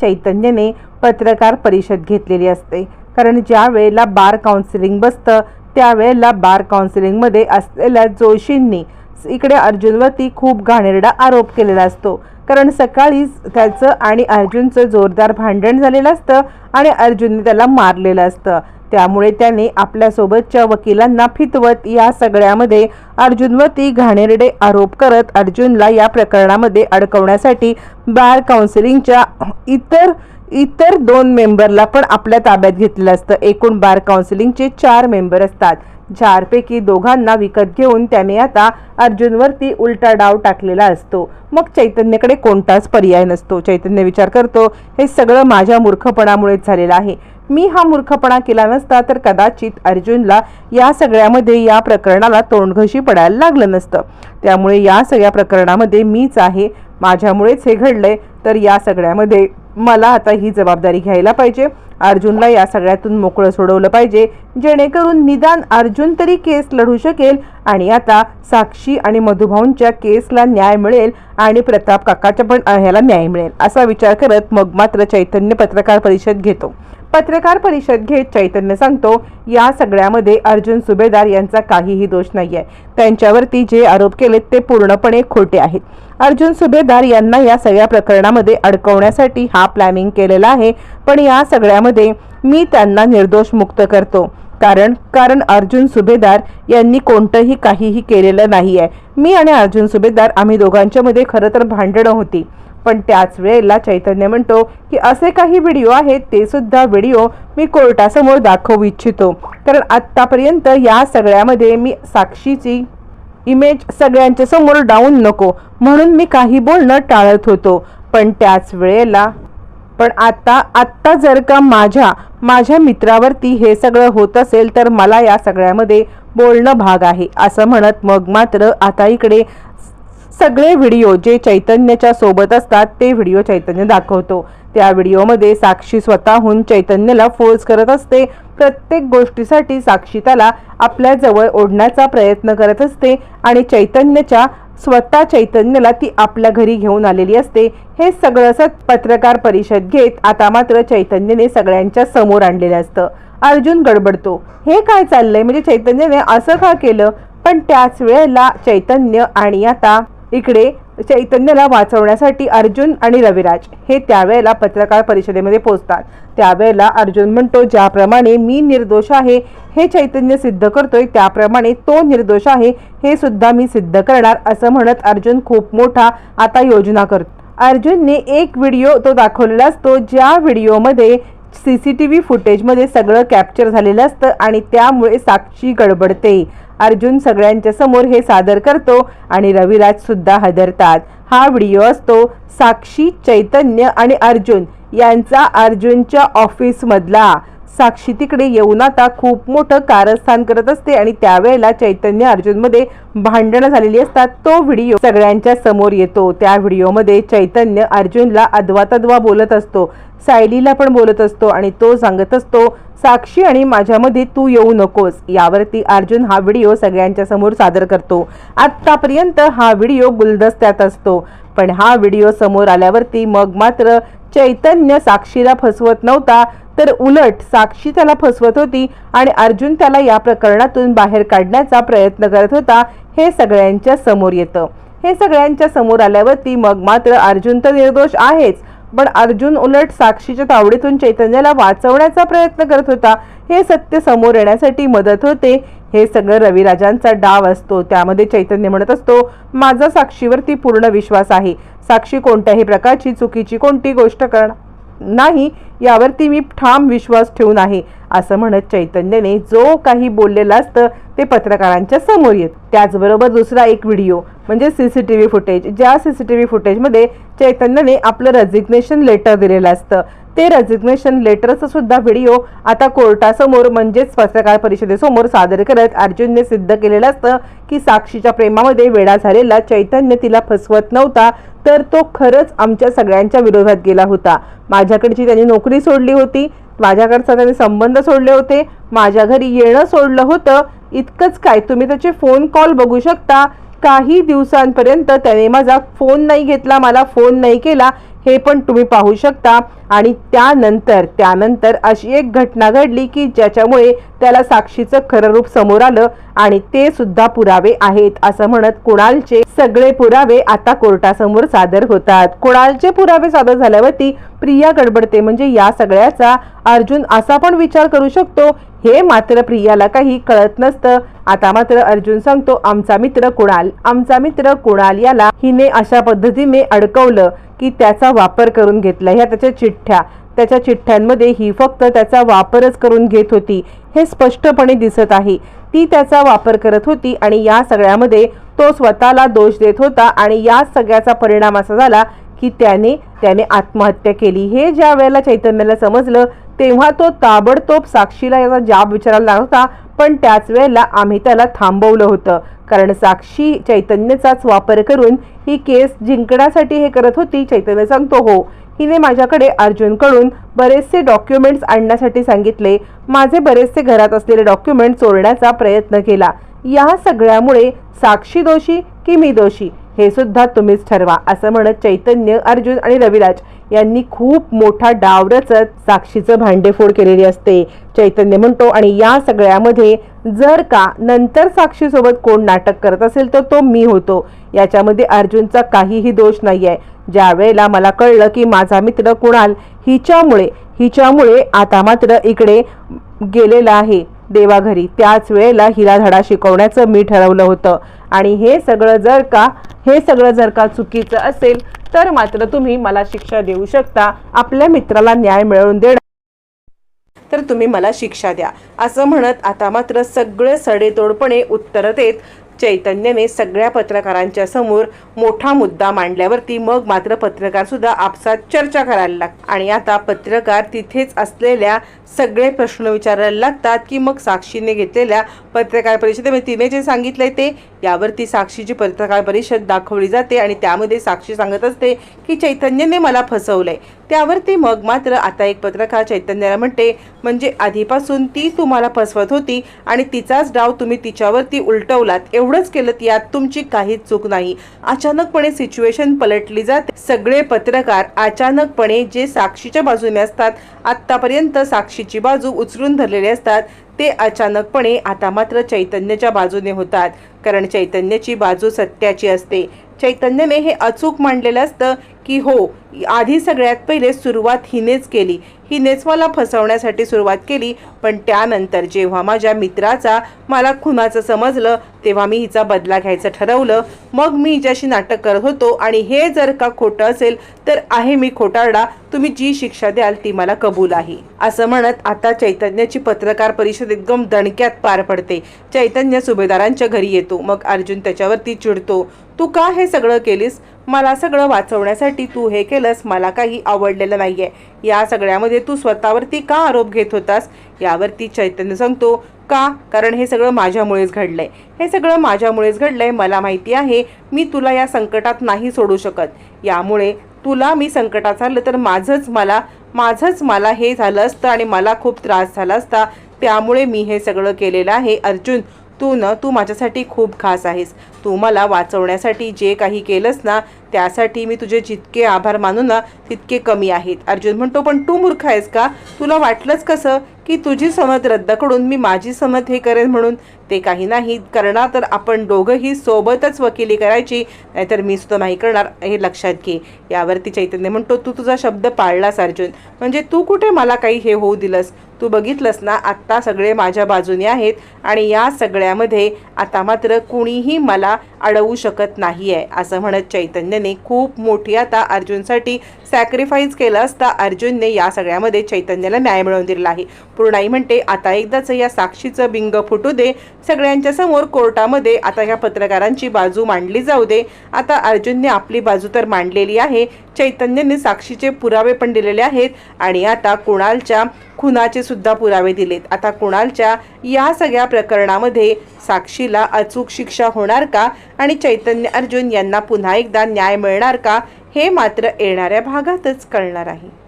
चैतन्यने पत्रकार परिषद घेतलेली असते. कारण ज्या वेळेला बार काउन्सिलिंग बसतं त्यावेळेला बार काउन्सिलिंगमध्ये असलेल्या जोशींनी इकडे अर्जुनवरती खूप घाणेरडा आरोप केलेला असतो. कारण सकाळीच त्याचं आणि अर्जुनचं जोरदार भांडण झालेलं असतं आणि अर्जुनने त्याला मारलेलं असतं. त्यामुळे त्याने आपल्यासोबतच्या वकिलांना फितवत या सगळ्यामध्ये अर्जुनवरती घाणेरडे आरोप करत अर्जुनला या प्रकरणामध्ये अडकवण्यासाठी बार काउन्सिलिंगच्या इतर इतर दोन मेंबरला पण आपल्या ताब्यात घेतलेलं असतं. एकूण बार काउन्सिलिंगचे चार मेंबर असतात. चारपैकी दोघांना विकत घेऊन त्याने आता अर्जुनवरती उलटा डाव टाकलेला असतो. मग चैतन्यकडे कोणताच पर्याय नसतो. चैतन्य विचार करतो हे सगळं माझ्या मूर्खपणामुळेच झालेलं आहे. मी हा मूर्खपणा केला नसता तर कदाचित अर्जुनला या सगळ्यामध्ये या प्रकरणाला तोंडघशी पडायला लागलं नसतं. त्यामुळे या सगळ्या प्रकरणामध्ये मीच आहे. माझ्यामुळेच हे घडलंय. तर या सगळ्यामध्ये मला आता ही जबाबदारी घ्यायला पाहिजे. अर्जुनला या सगळ्यातून मोकळं सोडवलं पाहिजे. जेणेकरून निदान अर्जुन तरी केस लढू शकेल आणि आता साक्षी आणि मधुभाऊंच्या केसला न्याय मिळेल आणि प्रताप काकाच्या पण ह्याला न्याय मिळेल असा विचार करत मग मात्र चैतन्य पत्रकार परिषद घेतो. पत्रकार परिषद घेत चैतन्य सांगतो या सगळ्यामध्ये अर्जुन सुभेदार यांचा काहीही दोष नाही आहे त्यांच्यावरती जे आरोप केलेत ते पूर्णपणे खोटे आहेत. अर्जुन सुभेदार यांना या सगळ्या प्रकरणामध्ये अडकवण्यासाठी हा प्लॅनिंग केलेला आहे पण या सगळ्यामध्ये मी त्यांना निर्दोष मुक्त करतो. कारण कारण अर्जुन सुभेदार यांनी कोणतंही काहीही केलेलं नाही आहे मी आणि अर्जुन सुभेदार आम्ही दोघांच्यामध्ये खरं तर भांडणं होती. पण त्याच वेळेला चैतन्य म्हणतो की असे काही व्हिडिओ आहेत ते सुद्धा व्हिडिओ मी कोर्टासमोर दाखवू इच्छितो. कारण आत्तापर्यंत या सगळ्यामध्ये मी साक्षीची इमेज सगळ्यांच्या समोर डाऊन नको म्हणून मी काही बोलणं टाळत होतो. पण त्याच वेळेला पण आता आत्ता जर का माझ्या माझ्या मित्रावरती हे सगळं होत असेल तर मला या सगळ्यामध्ये बोलणं भाग आहे. असं म्हणत मग मात्र आता इकडे सगळे व्हिडिओ जे चैतन्याच्या सोबत असतात ते व्हिडिओ चैतन्य दाखवतो. त्या व्हिडिओमध्ये साक्षी स्वतःहून चैतन्याला फोर्स करत असते. प्रत्येक गोष्टीसाठी साक्षी त्याला आपल्याजवळ ओढण्याचा प्रयत्न करत असते आणि चैतन्याच्या स्वतः चैतन्याला ती आपल्या घरी घेऊन आलेली असते. हे सगळं सत पत्रकार परिषद घेत आता मात्र चैतन्यने सगळ्यांच्या समोर आणलेलं असतं. अर्जुन गडबडतो. हे काय चाललंय? म्हणजे चैतन्याने असं का केलं? पण त्याच वेळेला चैतन्य आणि आता इकडे चैतन्याला वाचवण्यासाठी अर्जुन आणि रविराज हे त्यावेळेला पत्रकार परिषदेमध्ये पोहोचतात. त्यावेळेला अर्जुन म्हणतो ज्याप्रमाणे मी निर्दोष आहे हे चैतन्य सिद्ध करतोय त्याप्रमाणे तो निर्दोष आहे हे सुद्धा मी सिद्ध करणार असं म्हणत अर्जुन खूप मोठा आता योजना करतो. अर्जुनने एक व्हिडिओ तो दाखवलेला असतो ज्या व्हिडिओमध्ये सी सी टी व्ही फुटेजमध्ये सगळं कॅप्चर झालेलं असतं आणि त्यामुळे साक्षी गडबडते. अर्जुन सगळ्यांच्या समोर हे सादर करतो आणि रविराज सुद्धा हदरतात. हा व्हिडिओ असतो साक्षी चैतन्य आणि अर्जुन यांचा अर्जुनच्या ऑफिसमधला साक्षी तिकडे येऊन आता खूप मोठं कारस्थान करत असते आणि त्यावेळेला चैतन्य अर्जुनमध्ये भांडणं झालेली असतात. तो व्हिडिओ सगळ्यांच्या समोर येतो. त्या व्हिडिओमध्ये चैतन्य अर्जुनला अद्वा तद्वा बोलत असतो. सायलीला पण बोलत असतो आणि तो सांगत असतो साक्षी आणि माझ्यामध्ये तू येऊ नकोस यावरती अर्जुन हा व्हिडिओ सगळ्यांच्या समोर सादर करतो. आत्तापर्यंत हा व्हिडिओ गुलदस्त्यात असतो. पण हा व्हिडिओ समोर आल्यावरती मग मात्र चैतन्य साक्षीला फसवत नव्हता. तर उलट साक्षी त्याला फसवत होती आणि अर्जुन त्याला या प्रकरणातून बाहेर काढण्याचा प्रयत्न करत होता हे सगळ्यांच्या समोर येतं. हे सगळ्यांच्या समोर आल्यावरती मग मात्र अर्जुन तर निर्दोष आहेच पण अर्जुन उलट साक्षीच्या तावडीतून चैतन्याला वाचवण्याचा प्रयत्न करत होता. हे सत्य समोर येण्यासाठी मदत होते. हे सगळं रविराजांचा डाव असतो. त्यामध्ये चैतन्य म्हणत असतो माझा साक्षीवरती पूर्ण विश्वास आहे. साक्षी कोणत्याही प्रकारची चुकीची कोणती गोष्ट करणार नाही यावरती मी ठाम विश्वास ठेवून आहे असं म्हणत चैतन्यने जो काही बोललेलं असतं ते पत्रकारांच्या समोर येत. त्याचबरोबर दुसरा एक व्हिडिओ म्हणजे C C T V footage ज्या सी सी टी व्ही फुटेजमध्ये चैतन्यने आपलं रेझिग्नेशन लेटर दिलेलं असतं. ते रेझिग्नेशन लेटरचा सुद्धा व्हिडिओ आता कोर्टासमोर म्हणजेच पत्रकार परिषदेसमोर सादर करत अर्जुनने सिद्ध केलेलं असतं की साक्षीच्या प्रेमामध्ये वेळा झालेला चैतन्य तिला फसवत नव्हता तर तो खरंच आमच्या सगळ्यांच्या विरोधात गेला होता. माझ्याकडची त्यांनी नोकरी सोडली होती माझ्याकडचा त्याने संबंध सोडले होते माझ्या घरी येणं सोडलं होतं. इतकंच काय तुम्ही त्याचे फोन कॉल बघू शकता. काही दिवसांपर्यंत त्याने माझा फोन नाही घेतला मला फोन नाही केला. हे पण तुम्ही पाहू शकता. आणि त्यानंतर त्यानंतर अशी एक घटना घडली की ज्याच्यामुळे त्याला साक्षीचं खरं रूप समोर आलं आणि ते सुद्धा पुरावे आहेत असं म्हणत कुणालचे सगळे पुरावे आता कोर्टासमोर सादर होतात. कुणालचे पुरावे सादर झाल्यावरती प्रिया गडबडते. म्हणजे या सगळ्याचा अर्जुन असा पण विचार करू शकतो हे मात्र प्रियाला काही कळत नसतं. आता मात्र अर्जुन सांगतो आमचा मित्र कुणाल आमचा मित्र कुणाल याला हिने अशा पद्धतीने अडकवलं की त्याचा वापर करून घेतला. ह्या त्याच्या चिठ्ठ्या त्याच्या चिठ्ठ्यांमध्ये ही फक्त त्याचा वापरच करून घेत होती. हे स्पष्टपणे दिसत आहे. ती त्याचा वापर करत होती आणि या सगळ्यामध्ये तो स्वतःला दोष देत होता आणि या सगळ्याचा परिणाम असा झाला की त्याने त्याने आत्महत्या केली. हे ज्या वेळेला चैतन्याला समजलं तेव्हा तो ताबडतोब साक्षीला याचा जाब विचारायला लागला होता पण त्याच वेळेला आम्ही त्याला थांबवलं होतं. कारण साक्षी चैतन्याचाच वापर करून ही केस जिंकण्यासाठी हे करत होती चैतन्य सांगतो हो हिने माझ्याकडे अर्जुनकडून बरेचसे डॉक्युमेंट्स आणण्यासाठी सांगितले. माझे बरेचसे घरात असलेले डॉक्युमेंट चोरण्याचा प्रयत्न केला. या सगळ्यामुळे साक्षी दोषी की मी दोषी हे सुद्धा तुम्हीच ठरवा असं म्हणत चैतन्य अर्जुन आणि रविराज यांनी खूप मोठा डाव रचत साक्षीचं भांडेफोड केलेली असते. चैतन्य म्हणतो आणि या सगळ्यामध्ये जर का नंतर साक्षीसोबत कोण नाटक करत असेल तर तो मी होतो. याच्यामध्ये अर्जुनचा काहीही दोष नाही आहे ज्या वेळेला मला कळलं की माझा मित्र कुणाल हिच्यामुळे हिच्यामुळे आता मात्र इकडे गेलेला आहे देवाघरी. त्याच वेळेला हिला धडा शिकवण्याचं मी ठरवलं होतं. आणि हे सगळं जर का हे सगळं जर का चुकीचं असेल तर मात्र तुम्ही मला शिक्षा देऊ शकता. आपल्या मित्राला न्याय मिळवून देणं. तर तुम्ही मला शिक्षा द्या. असं म्हणत आता मात्र सगळे सडेतोडपणे उत्तर देत चैतन्याने सगळ्या पत्रकारांच्या समोर मोठा मुद्दा मांडल्यावरती मग मात्र पत्रकार सुद्धा आपसात चर्चा करायला लागतात. आणि आता पत्रकार तिथेच असलेल्या सगळे प्रश्न विचारायला लागतात की मग साक्षीने घेतलेल्या पत्रकार परिषदेमध्ये म्हणजे तिने जे सांगितलंय ते? यावरती साक्षीची पत्रकार परिषद दाखवली जाते आणि त्यामध्ये साक्षी सांगत असते की चैतन्यने मला फसवलंय. त्यावरती मग मात्र आता एक पत्रकार चैतन्याला म्हणते म्हणजे आधीपासून ती तुम्हाला फसवत होती आणि तिचाच डाव तुम्ही तिच्यावरती उलटवलात. एवढंच केलं यात तुमची काहीच चूक नाही. अचानकपणे सिच्युएशन पलटली जाते. सगळे पत्रकार अचानकपणे जे साक्षीच्या बाजूने असतात आत्तापर्यंत साक्षीची बाजू उचलून धरलेले असतात ते अचानकपणे आता मात्र चैतन्याच्या बाजूने होतात. कारण चैतन्याची बाजू सत्याची असते. चैतन्याने हे अचूक मांडलेलं असतं. की हो आधी सगळ्यात पहिले सुरुवात हिनेच केली. हिनेच मला फसवण्यासाठी सुरुवात केली पण त्यानंतर जेव्हा माझ्या मित्राचा मला खुनाचं समजलं तेव्हा मी हिचा बदला घ्यायचं ठरवलं. मग मी हिच्याशी नाटक करत होतो आणि हे जर का खोटं असेल तर आहे मी खोटारडा. तुम्ही जी शिक्षा द्याल ती मला कबूल आहे. असं म्हणत आता चैतन्याची पत्रकार परिषद एकदम दणक्यात पार पडते. चैतन्य सुभेदारांच्या घरी येतो. मग अर्जुन त्याच्यावरती चिडतो. तू का हे सगळं केलीस? मला सगळं वाचवण्यासाठी तू हे केलंस मला काही आवडलेलं नाही आहे या सगळ्यामध्ये तू स्वतःवरती का आरोप घेत होतास? यावरती चैतन्य सांगतो का? कारण हे सगळं माझ्यामुळेच घडलंय. हे सगळं माझ्यामुळेच घडलंय मला माहिती आहे. मी तुला या संकटात नाही सोडू शकत. यामुळे तुला मी संकटात आलं तर माझंच मला माझंच मला हे झालं असतं आणि मला खूप त्रास झाला असता. त्यामुळे मी हे सगळं केलेलं आहे. अर्जुन तू न तू माझ्यासाठी खूप खास आहेस. तू मला वाचवण्यासाठी जे काही केलंस ना त्यासाठी मी तुझे जितके आभार मानू ना तितके कमी आहेत. अर्जुन म्हणतो पण तू मूर्ख आहेस का? तुला वाटलंच कसं की तुझी समत रद्द करून मी माझी समत हे करेन म्हणून? ते काही नाही. करणार तर आपण दोघंही सोबतच वकिली करायची नाहीतर मी सुद्धा नाही करणार. हे लक्षात घे. यावरती चैतन्य म्हणतो तू तुझा शब्द पाळलास अर्जुन. म्हणजे तू कुठे मला काही हे होऊ दिलंस? तू बघितलंस ना आत्ता सगळे माझ्या बाजूने आहेत आणि या सगळ्यामध्ये आता मात्र कुणीही मला अडवू शकत नाही आहे असं म्हणत चैतन्यने खूप मोठी आता अर्जुनसाठी सॅक्रिफाईस केलं असता अर्जुनने या सगळ्यामध्ये चैतन्याला न्याय मिळवून दिलेला आहे. पूर्णाई म्हणते आता एकदाच या साक्षीचं बिंग फुटू दे. सगळ्यांच्या समोर कोर्टामध्ये आता ह्या पत्रकारांची बाजू मांडली जाऊ दे. आता अर्जुनने आपली बाजू तर मांडलेली आहे. चैतन्यने साक्षीचे पुरावे पण दिलेले आहेत आणि आता कुणालच्या खुनाचे सुद्धा पुरावे दिलेत. आता कुणालच्या या सगळ्या प्रकरणामध्ये साक्षीला अचूक शिक्षा होणार का? आणि चैतन्य अर्जुन यांना पुन्हा एकदा न्याय मिळणार का? हे मात्र येणाऱ्या भागातच कळणार आहे.